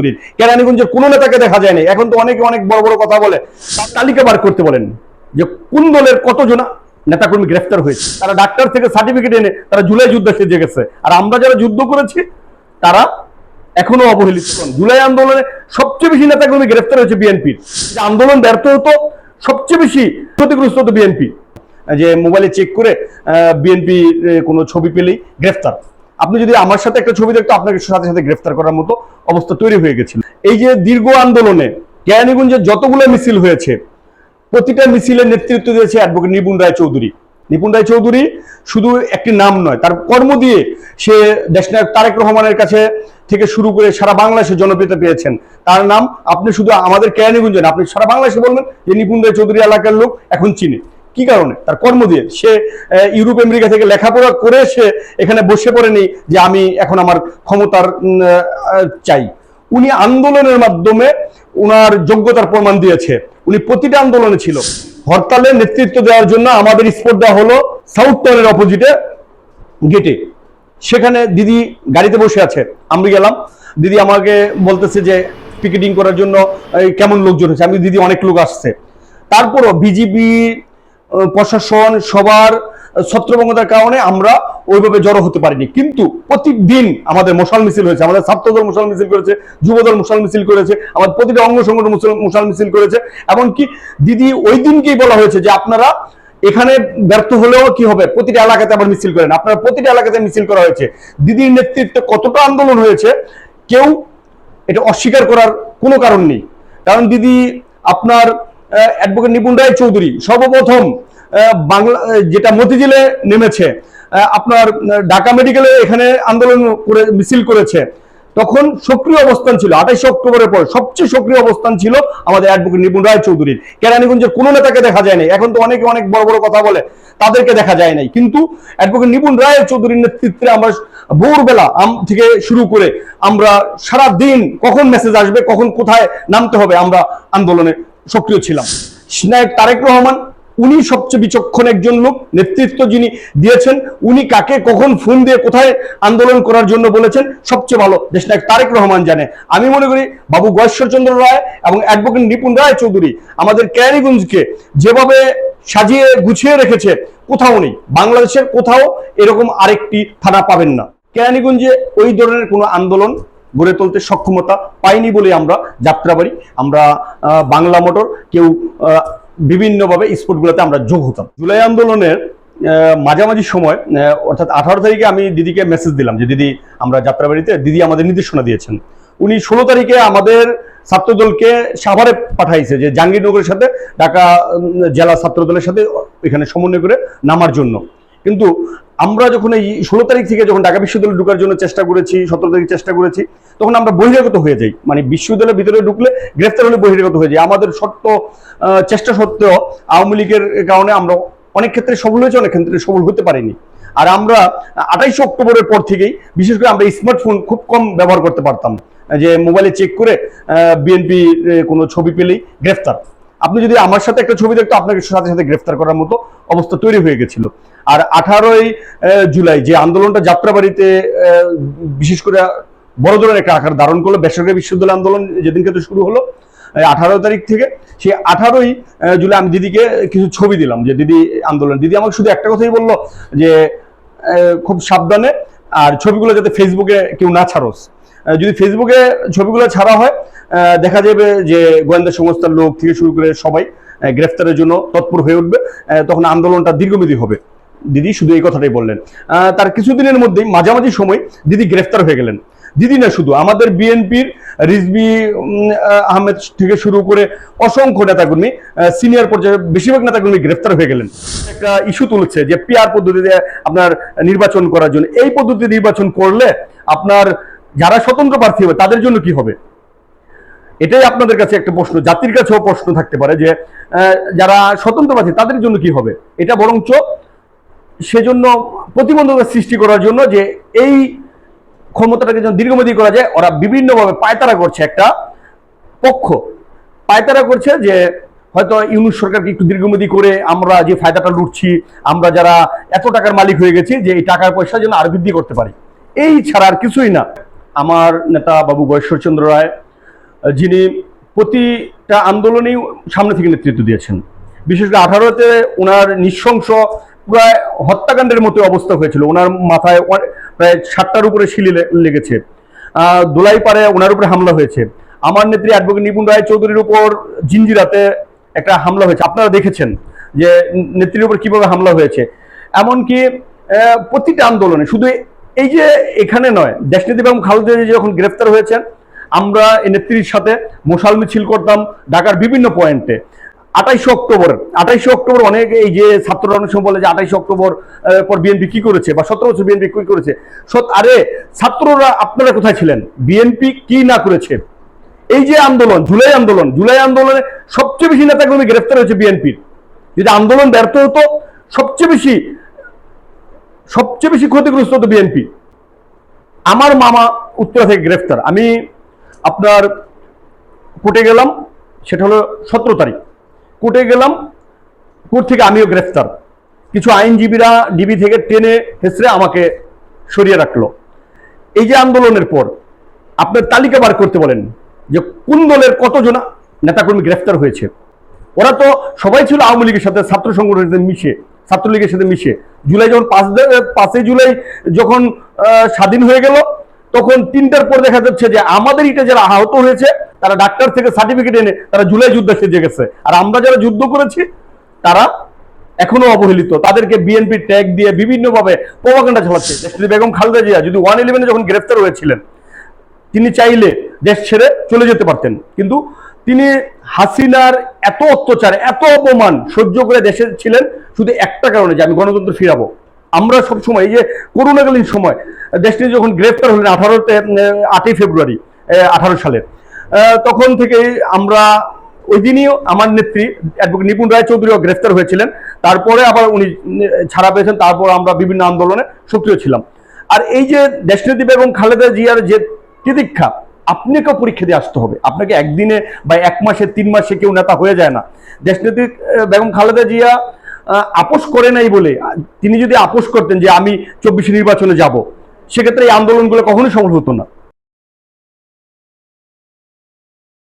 চৌধুরীর কেরানীগঞ্জের কোনো নেতাকে দেখা যায়নি। এখন তো অনেকে অনেক বড় বড় কথা বলে তালিকা বার করতে বলেন। যে কোন দলের কতজন নেতাকর্মী গ্রেফতার হয়েছে? তারা ডাক্তার থেকে সার্টিফিকেট এনে তারা জুলাই যুদ্ধ সেজে গেছে। আর আমরা যারা যুদ্ধ করেছি, তারা এখনও অবহেলিত। জুলাই আন্দোলনে সবচেয়ে বেশি নেতাকর্মী গ্রেফতার হয়েছে বিএনপির। আন্দোলন ব্যর্থ হতো, সবচেয়ে বেশি ক্ষতিগ্রস্ত হতো বিএনপি। যে মোবাইলে চেক করে বিএনপি কোনো ছবি পেলেই গ্রেফতার। আপনি যদি আমার সাথে একটা ছবি দেখতো, আপনাকে সাথে সাথে গ্রেফতার করার মতো অবস্থা তৈরি হয়ে গেছিল। এই যে দীর্ঘ আন্দোলনে কেরানীগঞ্জে যতগুলো মিছিল হয়েছে, প্রতিটা মিছিলের নেতৃত্ব দিয়েছে অ্যাডভোকেট নিপুণ রায় চৌধুরী। নিপুণ রায় চৌধুরী শুধু একটি নাম নয়, তার কর্ম দিয়ে সে দেশনায়ক তারেক রহমানের কাছে থেকে শুরু করে সারা বাংলাদেশে জনপ্রিয়তা পেয়েছেন। তার নাম, আপনি শুধু আমাদের কেরানীগঞ্জে আপনি সারা বাংলাদেশে বলবেন যে নিপুণ রায় চৌধুরী এলাকার লোক এখন চিনে। কি কারণে? তার কর্ম দিয়ে। সে ইউরোপ, আমেরিকা থেকে লেখাপড়া করে সে এখানে বসে পড়েনি যে আমি এখন আমার ক্ষমতার চাই। উনি আন্দোলনের মাধ্যমে উনার যোগ্যতার প্রমাণ দিয়েছে। উনি প্রতিটা আন্দোলনে ছিল। হরতালে নেতৃত্ব দেওয়ার জন্য আমাদের স্পোর্ট দেওয়া হলো সাউথ টাউনের অপোজিটে গেটে। সেখানে দিদি গাড়িতে বসে আছে। আমি গেলাম। দিদি আমাকে বলতেছে যে পিকেটিং করার জন্য কেমন লোকজন হচ্ছে আমি দিদি, অনেক লোক আসছে। তারপরও বিজিবি প্রশাসন, সবার ছত্রভঙ্গতার কারণে আমরা ওইভাবে জড়ো হতে পারিনি। কিন্তু প্রতিদিন আমাদের মশাল মিছিল হয়েছে, আমাদের ছাত্রদল মশাল মিছিল করেছে, যুবদল মশাল মিছিল করেছে, আমাদের প্রতিটা অঙ্গ সংগঠন মশাল মিছিল করেছে। এমনকি দিদি ওই দিনকেই বলা হয়েছে যে আপনারা এখানে ব্যর্থ হলেও কি হবে? প্রতিটা এলাকাতে আবার মিছিল করেন। আপনারা প্রতিটা এলাকাতে মিছিল করা হয়েছে। দিদির নেতৃত্বে কতটা আন্দোলন হয়েছে, কেউ এটা অস্বীকার করার কোনো কারণ নেই। কারণ দিদি আপনার অ্যাডভোকেট নিপুণ রায় চৌধুরী সর্বপ্রথম বাংলা যেটা মতিঝিলে নেমেছে আপনার ঢাকা মেডিকেলে এখানে আন্দোলন করে, মিছিল করেছে। তখন সক্রিয় অবস্থান ছিল, আঠাইশে অক্টোবরের পর সবচেয়ে সক্রিয় অবস্থান ছিল আমাদের অ্যাডভোকেট নিপুণ রায় চৌধুরীর। কেরানীগঞ্জের কোনো নেতাকে দেখা যায় নাই। এখন তো অনেকে অনেক বড় বড় কথা বলে, তাদেরকে দেখা যায় নাই। কিন্তু অ্যাডভোকেট নিপুণ রায় চৌধুরীর নেতৃত্বে আমরা ভোরবেলা আম, থেকে শুরু করে আমরা সারা দিন কখন মেসেজ আসবে, কখন কোথায় নামতে হবে আমরা আন্দোলনে সক্রিয় ছিলাম। নায়ক তারেক রহমান, উনি সবচেয়ে বিচক্ষণ একজন লোক, নেতৃত্ব যিনি দিয়েছেন, উনি কাকে কখন ফোন দিয়ে কোথায় আন্দোলন করার জন্য বলেছেন, সবচেয়ে ভালো দেশনায়ক তারেক রহমান জানে। আমি মনে করি বাবু গয়েশ্বরচন্দ্র রায় এবং অ্যাডভোকেট নিপুণ রায় চৌধুরী আমাদের ক্যারিগঞ্জকে যেভাবে সাজিয়ে গুছিয়ে রেখেছে, কোথাও নেই। বাংলাদেশের কোথাও এরকম আরেকটি থানা পাবেন না। কেরানীগঞ্জে ওই ধরনের কোনো আন্দোলন গড়ে তুলতে সক্ষমতা পাইনি বলে আমরা যাত্রাবাড়ি, আমরা বাংলা মোটর, কেউ বিভিন্নভাবে স্পোর্টগুলোতে আমরা যোগ হতাম। জুলাই আন্দোলনের মাঝামাঝি সময় অর্থাৎ আঠারো তারিখে আমি দিদিকে মেসেজ দিলাম যে, দিদি, আমরা যাত্রাবাড়িতে, দিদি আমাদের নির্দেশনা দিয়েছেন। উনি ষোলো তারিখে আমাদের ছাত্রদলকে সাভারে পাঠাইছে যে, জাহাঙ্গীরনগরের সাথে, ঢাকা জেলা ছাত্রদলের সাথে এখানে সমন্বয় করে নামার জন্য। কিন্তু আমরা যখন এই ষোলো তারিখ থেকে যখন ঢাকা বিশ্ববিদ্যালয়ে ঢুকার জন্য চেষ্টা করেছি, সতেরো তারিখ চেষ্টা করেছি, তখন আমরা বহিরাগত হয়ে যাই। মানে বিশ্ববিদ্যালয়ের ভিতরে ঢুকলে গ্রেফতার হলে বহিরাগত হয়ে যাই। আমাদের সত্য চেষ্টা সত্ত্বেও আওয়ামী লীগের কারণে আমরা অনেক ক্ষেত্রে সফল হয়েছে, অনেক ক্ষেত্রে সফল হতে পারিনি। আর আমরা আঠাইশে অক্টোবরের পর থেকেই, বিশেষ করে আমরা স্মার্টফোন খুব কম ব্যবহার করতে পারতাম। যে মোবাইলে চেক করে বিএনপি কোনো ছবি পেলেই গ্রেফতার। আপনি যদি আমার সাথে একটা ছবি দেখতো, আপনাকে সাথে সাথে গ্রেফতার করার মতো অবস্থা তৈরি হয়ে গেছিল। আর আঠারোই জুলাই যে আন্দোলনটা যাত্রাবাড়িতে বিশেষ করে বড় ধরনের একটা আকার ধারণ করল, বেসরকারি বিশ্ববিদ্যালয় আন্দোলন যেদিনকে তো শুরু হলো আঠারো তারিখ থেকে, সেই আঠারোই জুলাই আমি দিদিকে কিছু ছবি দিলাম, যে দিদি আন্দোলন, দিদি আমাকে শুধু একটা কথাই বলল, যে খুব সাবধানে, আর ছবিগুলো যাতে ফেসবুকে কেউ না ছাড়োস। যদি ফেসবুকে ছবিগুলো ছাড়া হয় দেখা যাবে যে গোয়েন্দা সংস্থার লোক থেকে শুরু করে সবাই গ্রেফতারের জন্য তৎপর হয়ে উঠবে। তখন আন্দোলনটা দীর্ঘমেয়াদী হবে। দিদি শুধু এই কথাটাই বললেন। তার কিছুদিনের মধ্যেই মাঝামাঝি সময় দিদি গ্রেফতার হয়ে গেলেন। দিদি না শুধু, আমাদের বিএনপির রিজবি আহমেদ থেকে শুরু করে অসংখ্য নেতাকর্মী সিনিয়র পর্যায়ে বেশিরভাগ নেতাকর্মী গ্রেফতার হয়ে গেলেন। একটা ইস্যু তুলেছে যে পিআর পদ্ধতিতে আপনার নির্বাচন করার জন্য। এই পদ্ধতি নির্বাচন করলে আপনার যারা স্বতন্ত্র প্রার্থী হবে, তাদের জন্য কি হবে? এটাই আপনাদের কাছে একটা প্রশ্ন, জাতির কাছেও প্রশ্ন থাকতে পারে যে যারা স্বতন্ত্র প্রার্থী তাদের জন্য কি হবে? এটা বরঞ্চ সেজন্য প্রতিবন্ধকতা সৃষ্টি করার জন্য যে এই ক্ষমতাটাকে যেন দীর্ঘমেয়াদী করা যায়, ওরা বিভিন্নভাবে পায়তারা করছে একটা পক্ষ। পায়তারা করছে যে, হয়তো ইউনুস সরকারকে একটু দীর্ঘমেয়াদী করে আমরা যে ফায়দাটা লুটছি, আমরা যারা এত টাকার মালিক হয়ে গেছি যে এই টাকার পয়সা যেন আর বৃদ্ধি করতে পারি। এই ছাড়া আর কিছুই না। আমার নেতা বাবু গয়েশ্বরচন্দ্র রায় যিনি প্রতিটা আন্দোলনেই সামনে থেকে নেতৃত্ব দিয়েছেন। বিশেষ করে আঠারোতে ওনার নৃশংস প্রায় হত্যাকাণ্ডের মতো অবস্থা হয়েছিল। ওনার মাথায় প্রায় ষাটটার উপরে শিলি লেগেছে। দোলাই পারে ওনার উপরে হামলা হয়েছে। আমার নেত্রী অ্যাডভোকেট নিপুণ রায় চৌধুরীর উপর জিঞ্জিরাতে একটা হামলা হয়েছে। আপনারা দেখেছেন যে নেত্রীর উপর কীভাবে হামলা হয়েছে। এমনকি প্রতিটা আন্দোলনে শুধু এই যে এখানে নয় দেশনীতি এবং খালেদা যখন গ্রেফতার হয়েছেন আমরা নেত্রীর সাথে মশাল মিছিল করতাম ঢাকার বিভিন্ন পয়েন্টে। আঠাইশে অক্টোবর আঠাইশে অক্টোবর অনেক এই যে ছাত্ররা অনেক সময় বলে যে আঠাইশে অক্টোবর পর বিএনপি কি করেছে বা সতেরো বছর বিএনপি কি করেছে? আরে, ছাত্ররা আপনারা কোথায় ছিলেন? বিএনপি কি না করেছে? এই যে আন্দোলন জুলাই আন্দোলন জুলাই আন্দোলনে সবচেয়ে বেশি নেতাকর্মী গ্রেফতার হয়েছে বিএনপির। যদি আন্দোলন ব্যর্থ হতো, সবচেয়ে বেশি সবচেয়ে বেশি ক্ষতিগ্রস্ত হতো বিএনপি। আমার মামা উত্তরা থেকে গ্রেফতার। আমি আপনার কোর্টে গেলাম, সেটা হলো সতেরো তারিখ। কোর্টে গেলাম, কোর্ট থেকে আমিও গ্রেফতার। কিছু আইনজীবীরা ডিবি থেকে টেনে হেসড়ে আমাকে সরিয়ে রাখল। এই যে আন্দোলনের পর, আপনার তালিকা বার করতে বলেন যে কোন দলের কতজন নেতাকর্মী গ্রেফতার হয়েছে। ওরা তো সবাই ছিল আওয়ামী লীগের সাথে, ছাত্র সংগঠনের সাথে মিশে, ছাত্রলীগের সাথে মিশে। জুলাই যখন পাঁচ পাঁচই জুলাই যখন স্বাধীন হয়ে গেল তখন তিনটার পর দেখা যাচ্ছে যে আমাদের ইটে যারা আহত হয়েছে, তারা ডাক্তার থেকে সার্টিফিকেট এনে তারা জুলাই যুদ্ধে সেজে গেছে। আর আমরা যারা যুদ্ধ করেছি, তারা এখনও অবহেলিত। তাদেরকে বিএনপি ট্যাগ দিয়ে বিভিন্নভাবে প্রভাকাণ্ডা চালাচ্ছে। বেগম খালেদা জিয়া যদি ওয়ান ইলেভেনে যখন গ্রেফতার হয়েছিলেন, তিনি চাইলে দেশ ছেড়ে চলে যেতে পারতেন। কিন্তু তিনি হাসিনার এত অত্যাচার, এত অপমান সহ্য করে দেশে ছিলেন শুধু একটা কারণে, যে আমি গণতন্ত্র ফিরাবো। আমরা সব সময় এই যে করোনাকালীন সময়, দেশটি যখন গ্রেফতার হলেন আঠারোতে আটই ফেব্রুয়ারি আঠারো সালের তখন থেকে আমরা ওই দিনই আমার নেত্রী অ্যাডভোকেট নিপুণ রায় চৌধুরীও গ্রেফতার হয়েছিলেন। তারপরে আবার উনি ছাড়া পেয়েছেন, তারপর আমরা বিভিন্ন আন্দোলনে সক্রিয় ছিলাম। আর এই যে দেশনীতি এবং খালেদা জিয়ার যে তিতিক্ষা, আপনাকেও পরীক্ষা দিয়ে আসতে হবে। আপনাকে একদিনে বা এক মাসে, তিন মাসে কেউ নেতা হয়ে যায় না। দেশনীতি বেগম খালেদা জিয়া আপোষ করে নাই বলে তিনি যদি আপোষ করতেন যে আমি চব্বিশে নির্বাচনে যাব, সেক্ষেত্রে এই আন্দোলনগুলো কখনোই সফল হতো না।